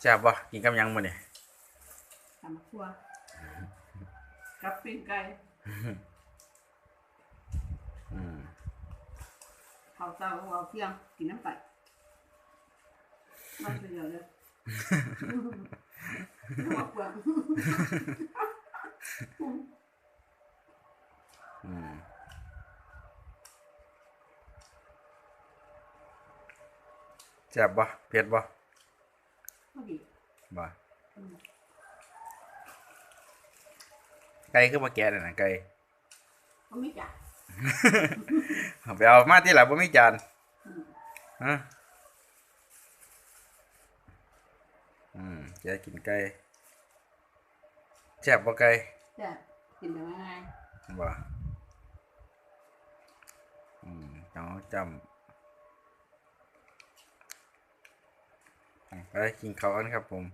แซ่บบ่กินกับหยังมื้อนี่ทำครัวกับปิ้งไก่อืมข้าวเช้าข้าวเที่ยงกินน้ำไปมันเป็นเยอะเลยหัวเปลือกอืมแซ่บบ่เผ็ดบ่ vâng. Cây cứ bao kẹt này nè cây. Không biết chặt Bèo má tí là bố mấy chành Hả? Ừ, chả kìm cây. Chẹp bao cây. Dạ, kìm được ai. Vâng. Ừ, cháu chầm ไปกินข้าวกันครับผม